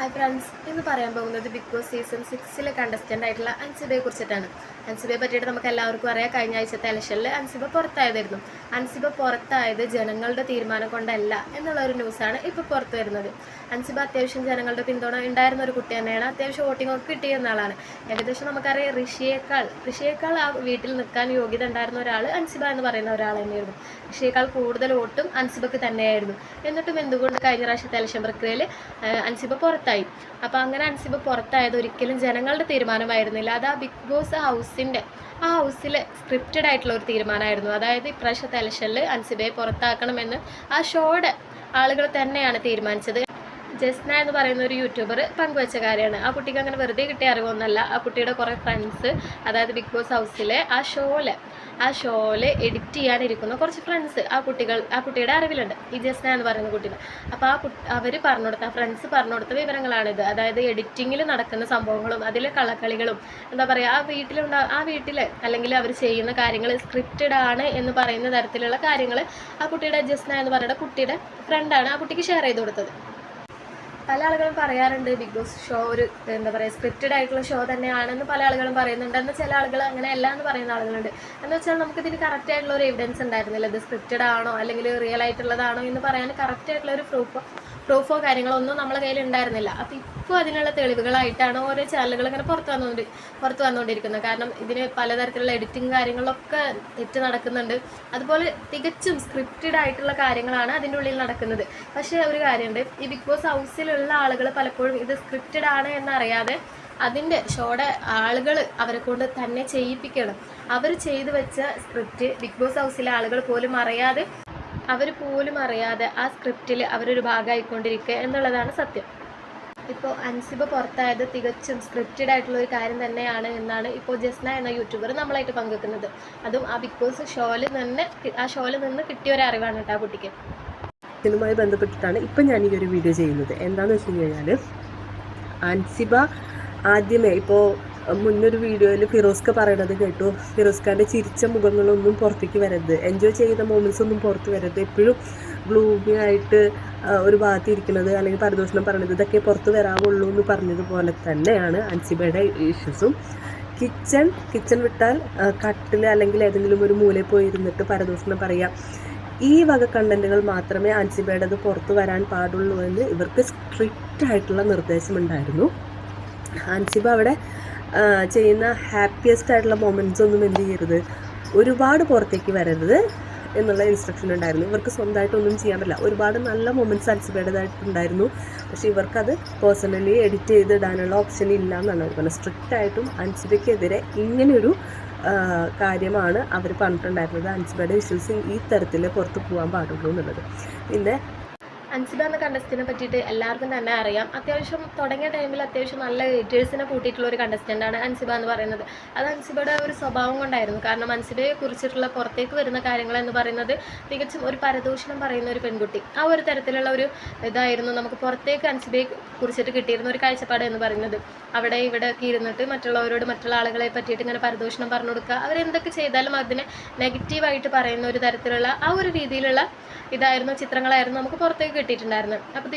Hi friends ഇന്ന് പറയാൻ പോകുന്നത് ബിഗ് ബോസ് സീസൺ സിക്സിലെ കണ്ടസ്റ്റന്റ് ആയിട്ടുള്ള അൻസിബയെ കുറിച്ചിട്ടാണ്. അൻസിബയെ പറ്റിയിട്ട് നമുക്ക് എല്ലാവർക്കും അറിയാം കഴിഞ്ഞ ആഴ്ചത്തെ ഇലക്ഷനിൽ അൻസിബ പുറത്തായതായിരുന്നു. അൻസിബ പുറത്തായത് ജനങ്ങളുടെ തീരുമാനം കൊണ്ടല്ല എന്നുള്ള ഒരു ന്യൂസാണ് ഇപ്പോൾ പുറത്തു വരുന്നത്. അൻസിബ അത്യാവശ്യം ജനങ്ങളുടെ പിന്തുണ ഉണ്ടായിരുന്ന ഒരു കുട്ടി തന്നെയാണ്. അത്യാവശ്യം വോട്ടിംഗ് ഒക്കെ കിട്ടിയിരുന്ന ആളാണ്. ഏകദേശം നമുക്കറിയാം ഋഷിയേക്കാൾ ഋഷിയേക്കാൾ ആ വീട്ടിൽ നിൽക്കാൻ യോഗ്യത ഉണ്ടായിരുന്ന ഒരാൾ അൻസിബ എന്ന് പറയുന്ന ഒരാൾ തന്നെയായിരുന്നു. ഋഷിയേക്കാൾ കൂടുതൽ വോട്ടും അൻസിബക്ക് തന്നെയായിരുന്നു. എന്നിട്ടും എന്തുകൊണ്ട് കഴിഞ്ഞ പ്രാവശ്യത്തെ ഇലക്ഷൻ പ്രക്രിയയിൽ അൻസിബ പുറത്തായി അപ്പോൾ അങ്ങനെ അൻസിബ പുറത്തായത് ഒരിക്കലും ജനങ്ങളുടെ തീരുമാനമായിരുന്നില്ല. അത് ആ ബിഗ് ബോസ് ഹൗസിന്റെ ആ ഹൗസിൽ സ്ക്രിപ്റ്റഡ് ആയിട്ടുള്ള ഒരു തീരുമാനമായിരുന്നു. അതായത് ഇപ്രാവശ്യത്തെ ഇലക്ഷനിൽ അൻസിബയെ പുറത്താക്കണമെന്ന് ആ ഷോയുടെ ആളുകൾ തന്നെയാണ് തീരുമാനിച്ചത്. ജസ്ന എന്ന് പറയുന്ന ഒരു യൂട്യൂബർ പങ്കുവച്ച കാര്യമാണ്. ആ കുട്ടിക്ക് അങ്ങനെ വെറുതെ കിട്ടിയ അറിവൊന്നല്ല. ആ കുട്ടിയുടെ കുറേ ഫ്രണ്ട്സ് അതായത് ബിഗ് ബോസ് ഹൗസിലെ ആ ഷോയിൽ ആ ഷോയിൽ എഡിറ്റ് ചെയ്യാനിരിക്കുന്ന കുറച്ച് ഫ്രണ്ട്സ് ആ കുട്ടികൾ ആ കുട്ടിയുടെ അറിവിലുണ്ട്. ഈ ജസ്ന എന്ന് പറയുന്ന കുട്ടീനെ. അപ്പോൾ ആ കുട്ടി അവർ പറഞ്ഞു കൊടുത്ത ഫ്രണ്ട്സ് പറഞ്ഞു കൊടുത്ത വിവരങ്ങളാണിത്. അതായത് എഡിറ്റിങ്ങിൽ നടക്കുന്ന സംഭവങ്ങളും അതിലെ കളക്കളികളും എന്താ പറയുക ആ വീട്ടിലുണ്ടാ ആ വീട്ടിൽ അല്ലെങ്കിൽ അവർ ചെയ്യുന്ന കാര്യങ്ങൾ സ്ക്രിപ്റ്റഡ് ആണ് എന്ന് പറയുന്ന തരത്തിലുള്ള കാര്യങ്ങൾ ആ കുട്ടിയുടെ ജസ്ന എന്ന് പറയുന്ന കുട്ടിയുടെ ഫ്രണ്ടാണ് ആ കുട്ടിക്ക് ഷെയർ ചെയ്ത് കൊടുത്തത്. പല ആളുകളും പറയാറുണ്ട് ബിഗ് ബോസ് ഷോ ഒരു എന്താ പറയുക സ്ക്രിപ്റ്റഡ് ആയിട്ടുള്ള ഷോ തന്നെയാണെന്ന് പല ആളുകളും പറയുന്നുണ്ട്. എന്നാൽ ചില ആളുകൾ അങ്ങനെ അല്ല എന്ന് പറയുന്ന ആളുകളുണ്ട്. എന്ന് വെച്ചാൽ നമുക്ക് ഇതിന് കറക്റ്റ് ആയിട്ടുള്ള ഒരു എവിഡൻസ് ഉണ്ടായിരുന്നില്ല. ഇത് സ്ക്രിപ്റ്റഡ് ആണോ അല്ലെങ്കിൽ റിയൽ ആയിട്ടുള്ളതാണോ എന്ന് പറയാൻ കറക്റ്റ് ആയിട്ടുള്ള ഒരു പ്രൂഫോ പ്രൂഫോ കാര്യങ്ങളോ ഒന്നും നമ്മളെ കയ്യിൽ ഉണ്ടായിരുന്നില്ല അപ്പോൾ ഇപ്പോൾ അതിനുള്ള തെളിവുകളായിട്ടാണ് ഓരോ ചാനലുകൾ ഇങ്ങനെ പുറത്തു വന്നുകൊണ്ട് പുറത്തു വന്നുകൊണ്ടിരിക്കുന്നത് കാരണം ഇതിന് പലതരത്തിലുള്ള എഡിറ്റിംഗ് കാര്യങ്ങളൊക്കെ തെറ്റ് നടക്കുന്നുണ്ട്. അതുപോലെ തികച്ചും സ്ക്രിപ്റ്റഡ് ആയിട്ടുള്ള കാര്യങ്ങളാണ് അതിന്റെ ഉള്ളിൽ നടക്കുന്നത്. പക്ഷേ ഒരു കാര്യമുണ്ട്. ഈ ബിഗ് ബോസ് ഹൗസിലുള്ള ആളുകൾ പലപ്പോഴും ഇത് സ്ക്രിപ്റ്റഡ് ആണ് എന്നറിയാതെ അതിന്റെ ഷോയുടെ ആളുകൾ അവരെ കൊണ്ട് തന്നെ ചെയ്യിപ്പിക്കണം. അവർ ചെയ്തു വെച്ച സ്ക്രിപ്റ്റ് ബിഗ് ബോസ് ഹൗസിലെ ആളുകൾ പോലും അറിയാതെ പോലും അറിയാതെ ആ സ്ക്രിപ്റ്റിൽ അവരൊരു ഭാഗമായിക്കൊണ്ടിരിക്കുക എന്നുള്ളതാണ് സത്യം. ഇപ്പോൾ അൻസിബ പുറത്തായത് തികച്ചും സ്ക്രിപ്റ്റഡ് ആയിട്ടുള്ള ഒരു കാര്യം തന്നെയാണ് എന്നാണ് ഇപ്പോൾ ജസ്ന എന്ന യൂട്യൂബർ നമ്മളായിട്ട് പങ്കുവെക്കുന്നത്. അതും ആ ബിഗ് ബോസ് ഷോയിൽ നിന്ന് ആ ഷോയിൽ നിന്ന് കിട്ടിയ ഒരു അറിവാണ് കേട്ടോ ആ കുട്ടിക്ക്. ഇതുമായി ബന്ധപ്പെട്ടിട്ടാണ് ഇപ്പം ഞാൻ ഈ ഒരു വീഡിയോ ചെയ്യുന്നത്. എന്താണെന്ന് വെച്ച് കഴിഞ്ഞാൽ അൻസിബ ആദ്യമേ ഇപ്പോൾ മുന്നൊരു വീഡിയോയിൽ ഫിറോസ്ക പറയണത് കേട്ടു. ഫിറോസ്ഖാന്റെ ചിരിച്ച മുഖങ്ങളൊന്നും പുറത്തേക്ക് വരരുത്. എൻജോയ് ചെയ്ത മൊമെന്റ്സ് ഒന്നും പുറത്ത് വരരുത്. എപ്പോഴും ഗ്ലൂമി ആയിട്ട് ഒരു ഭാഗത്ത് ഇരിക്കുന്നത് അല്ലെങ്കിൽ പരദൂഷണം പറയണത് ഇതൊക്കെ പുറത്ത് വരാവുള്ളൂ എന്ന് പറഞ്ഞതുപോലെ തന്നെയാണ് അൻസിബയുടെ ഇഷ്യൂസും കിച്ചൺ കിച്ചൺ വിട്ടാൽ കട്ടിൽ അല്ലെങ്കിൽ ഏതെങ്കിലും ഒരു മൂലയിൽ പോയി ഇരുന്നിട്ട് പരദൂഷണം പറയാം ഈ വക കണ്ടന്റുകൾ മാത്രമേ അൻസിബയുടേത് പുറത്തു വരാൻ പാടുള്ളൂ എന്ന് ഇവർക്ക് സ്ട്രിക്റ്റ് ആയിട്ടുള്ള നിർദ്ദേശമുണ്ടായിരുന്നു. അൻസിബ അവിടെ ചെയ്യുന്ന ഹാപ്പിയസ്റ്റ് ആയിട്ടുള്ള മൊമെന്റ്സ് ഒന്നും എന്ത് ചെയ്യരുത്. ഒരുപാട് പുറത്തേക്ക് വരരുത് എന്നുള്ള ഇൻസ്ട്രക്ഷൻ ഉണ്ടായിരുന്നു. ഇവർക്ക് സ്വന്തമായിട്ടൊന്നും ചെയ്യാൻ പറ്റില്ല. ഒരുപാട് നല്ല മൊമെന്റ്സ് അൻസിബയുടേതായിട്ടുണ്ടായിരുന്നു പക്ഷെ ഇവർക്കത് പേഴ്സണലി എഡിറ്റ് ചെയ്ത് ഇടാനുള്ള ഓപ്ഷൻ ഇല്ല എന്നാണ് അവർ പറഞ്ഞത്. സ്ട്രിക്റ്റ് ആയിട്ടും അൻസിബയ്ക്കെതിരെ ഇങ്ങനെയൊരു കാര്യമാണ് അവർ പറഞ്ഞിട്ടുണ്ടായിരുന്നത്. അൻസിബയുടെ ഇഷ്യൂസ് ഈ തരത്തിൽ പുറത്ത് പോകാൻ പാടുള്ളൂ എന്നുള്ളത്. പിന്നെ അൻസിബ എന്ന കണ്ടസ്റ്റിനെ പറ്റിയിട്ട് എല്ലാവർക്കും തന്നെ അറിയാം. അത്യാവശ്യം തുടങ്ങിയ ടൈമിൽ അത്യാവശ്യം നല്ല എഡിറ്റേഴ്സിനെ കൂട്ടിയിട്ടുള്ള ഒരു കണ്ടസ്റ്റന്റാണ് അൻസിബ എന്ന് പറയുന്നത്. അത് അൻസിബയുടെ ഒരു സ്വഭാവം കൊണ്ടായിരുന്നു. കാരണം അൻസിബയെ കുറിച്ചിട്ടുള്ള പുറത്തേക്ക് വരുന്ന കാര്യങ്ങൾ എന്ന് പറയുന്നത് തികച്ചും ഒരു പരദൂഷണം പറയുന്ന ഒരു പെൺകുട്ടി. ആ ഒരു തരത്തിലുള്ള ഒരു ഇതായിരുന്നു നമുക്ക് പുറത്തേക്ക് അൻസിബയെ കുറിച്ചിട്ട് കിട്ടിയിരുന്ന ഒരു കാഴ്ചപ്പാട് എന്ന് പറയുന്നത്. അവിടെ ഇവിടെ ഒക്കെ ഇരുന്നിട്ട് മറ്റുള്ളവരോട് മറ്റുള്ള ആളുകളെ പറ്റിയിട്ട് ഇങ്ങനെ പരദൂഷണം പറഞ്ഞു കൊടുക്കുക. അവരെന്തൊക്കെ ചെയ്താലും അതിനെ നെഗറ്റീവായിട്ട് പറയുന്ന ഒരു തരത്തിലുള്ള ആ ഒരു രീതിയിലുള്ള ഇതായിരുന്നു ചിത്രങ്ങളായിരുന്നു നമുക്ക് പുറത്തേക്ക് കിട്ടിയിട്ടുണ്ടായിരുന്നത് അപ്പോൾ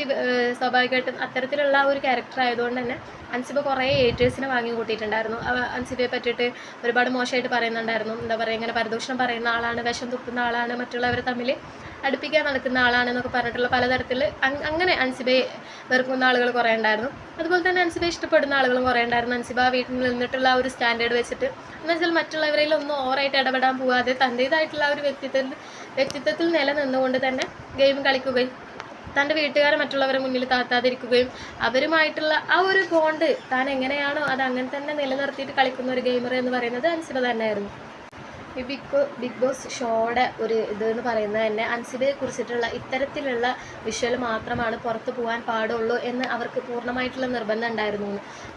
സ്വാഭാവികമായിട്ടും അത്തരത്തിലുള്ള ഒരു ക്യാരക്ടർ ആയതുകൊണ്ട് തന്നെ അൻസിബ കുറേ ഏറ്റേഴ്സിനെ വാങ്ങി കൂട്ടിയിട്ടുണ്ടായിരുന്നു. അൻസിബയെ പറ്റിയിട്ട് ഒരുപാട് മോശമായിട്ട് പറയുന്നുണ്ടായിരുന്നു. എന്താ പറയുക ഇങ്ങനെ പരദൂഷണം പറയുന്ന ആളാണ് വിഷം തുപ്പുന്ന ആളാണ് മറ്റുള്ളവരെ തമ്മിൽ അടുപ്പിക്കാൻ നടക്കുന്ന ആളാണെന്നൊക്കെ പറഞ്ഞിട്ടുള്ള പലതരത്തിൽ അങ്- അങ്ങനെ അൻസിബയെ വെറുക്കുന്ന ആളുകൾ കുറേ ഉണ്ടായിരുന്നു. അതുപോലെ തന്നെ അൻസിബ ഇഷ്ടപ്പെടുന്ന ആളുകളും കുറേ ഉണ്ടായിരുന്നു. അൻസിബ വീട്ടിൽ നിന്നിട്ടുള്ള ഒരു സ്റ്റാൻഡേർഡ് വെച്ചിട്ട് എന്ന് വെച്ചാൽ മറ്റുള്ളവരിൽ ഒന്നും ഓവറായിട്ട് ഇടപെടാൻ പോവാതെ തന്റേതായിട്ടുള്ള ഒരു വ്യക്തിത്വത്തിൽ വ്യക്തിത്വത്തിൽ നിലനിന്നുകൊണ്ട് തന്നെ ഗെയിം കളിക്കുകയും തന്റെ വീട്ടുകാരെ മറ്റുള്ളവരെ മുന്നിൽ താത്താതിരിക്കുകയും അവരുമായിട്ടുള്ള ആ ഒരു ബോണ്ട് താൻ എങ്ങനെയാണോ അത് അങ്ങനെ തന്നെ നിലനിർത്തിയിട്ട് കളിക്കുന്ന ഒരു ഗെയിമർ എന്ന് പറയുന്നത് അൻസിബ തന്നെയായിരുന്നു. ഈ ബിഗ് ബിഗ് ബോസ് ഷോയുടെ ഒരു ഇത് എന്ന് പറയുന്നത് തന്നെ അൻസിബയെ കുറിച്ചിട്ടുള്ള ഇത്തരത്തിലുള്ള വിഷ്വൽ മാത്രമാണ് പുറത്തു പോകാൻ പാടുള്ളൂ എന്ന് അവർക്ക് പൂർണമായിട്ടുള്ള നിർബന്ധം ഉണ്ടായിരുന്നു.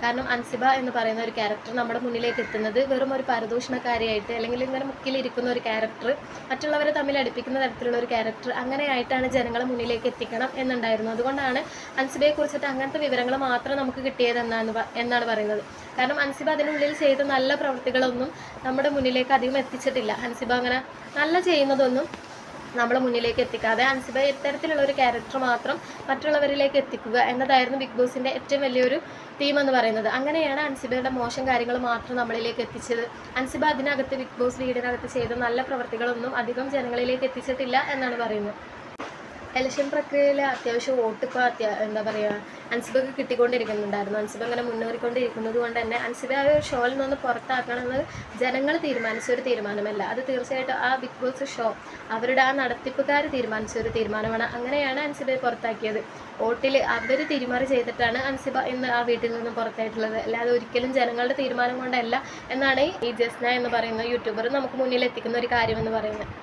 കാരണം അൻസിബ എന്ന് പറയുന്ന ഒരു ക്യാരക്ടർ നമ്മുടെ മുന്നിലേക്ക് എത്തുന്നത് വെറും ഒരു പരദൂഷണക്കാരിയായിട്ട് അല്ലെങ്കിൽ ഇങ്ങനെ മുക്കിലിരിക്കുന്ന ഒരു ക്യാരക്ടർ മറ്റുള്ളവരെ തമ്മിൽ അടുപ്പിക്കുന്ന തരത്തിലുള്ള ഒരു ക്യാരക്ടർ അങ്ങനെയായിട്ടാണ് ജനങ്ങളെ മുന്നിലേക്ക് എത്തിക്കണം എന്നുണ്ടായിരുന്നു. അതുകൊണ്ടാണ് അൻസിബയെ കുറിച്ചിട്ട് അങ്ങനത്തെ വിവരങ്ങൾ മാത്രം നമുക്ക് കിട്ടിയതെന്നാണ് എന്നാണ് പറയുന്നത്. കാരണം അൻസിബ അതിനുള്ളിൽ ചെയ്ത നല്ല പ്രവൃത്തികളൊന്നും നമ്മുടെ മുന്നിലേക്ക് അധികം എത്തിച്ചിട്ടില്ല ഹൻസിബ അങ്ങനെ നല്ല ചെയ്യുന്നതൊന്നും നമ്മളെ മുന്നിലേക്ക് എത്തിക്കാതെ ഹൻസിബ ഇത്തരത്തിലുള്ള ഒരു ക്യാരക്ടർ മാത്രം മറ്റുള്ളവരിലേക്ക് എത്തിക്കുക എന്നതായിരുന്നു ബിഗ് ബോസിന്റെ ഏറ്റവും വലിയൊരു തീം എന്ന് പറയുന്നത്. അങ്ങനെയാണ് അൻസിബയുടെ മോശം കാര്യങ്ങൾ മാത്രം നമ്മളിലേക്ക് എത്തിച്ചത്. അൻസിബ അതിനകത്ത് ബിഗ് ബോസ് വീടിനകത്ത് ചെയ്ത നല്ല പ്രവർത്തികളൊന്നും അധികം ജനങ്ങളിലേക്ക് എത്തിച്ചിട്ടില്ല എന്നാണ് പറയുന്നത്. ഇലക്ഷൻ പ്രക്രിയയിൽ അത്യാവശ്യം വോട്ട് ഇപ്പോൾ അത്യാ എന്താ പറയുക അൻസിബക്ക് കിട്ടിക്കൊണ്ടിരിക്കുന്നുണ്ടായിരുന്നു. അൻസിബ അങ്ങനെ മുന്നേറിക്കൊണ്ടിരിക്കുന്നത് കൊണ്ട് തന്നെ അൻസിബ ആ ഒരു ഷോയിൽ നിന്ന് പുറത്താക്കണമെന്ന് ജനങ്ങൾ തീരുമാനിച്ച ഒരു തീരുമാനമല്ല. അത് തീർച്ചയായിട്ടും ആ ബിഗ് ബോസ് ഷോ അവരുടെ ആ നടത്തിപ്പുകാർ തീരുമാനിച്ച ഒരു തീരുമാനമാണ്. അങ്ങനെയാണ് അൻസിബയെ പുറത്താക്കിയത്. വോട്ടിൽ അവർ തീരുമാനം ചെയ്തിട്ടാണ് അൻസിബ ഇന്ന് ആ വീട്ടിൽ നിന്ന് പുറത്തായിട്ടുള്ളത്. അല്ലാതെ ഒരിക്കലും ജനങ്ങളുടെ തീരുമാനം കൊണ്ടല്ല എന്നാണ് ഈ ജസ്ന എന്ന് പറയുന്ന യൂട്യൂബർ നമുക്ക് മുന്നിൽ എത്തിക്കുന്ന ഒരു കാര്യമെന്ന് പറയുന്നത്.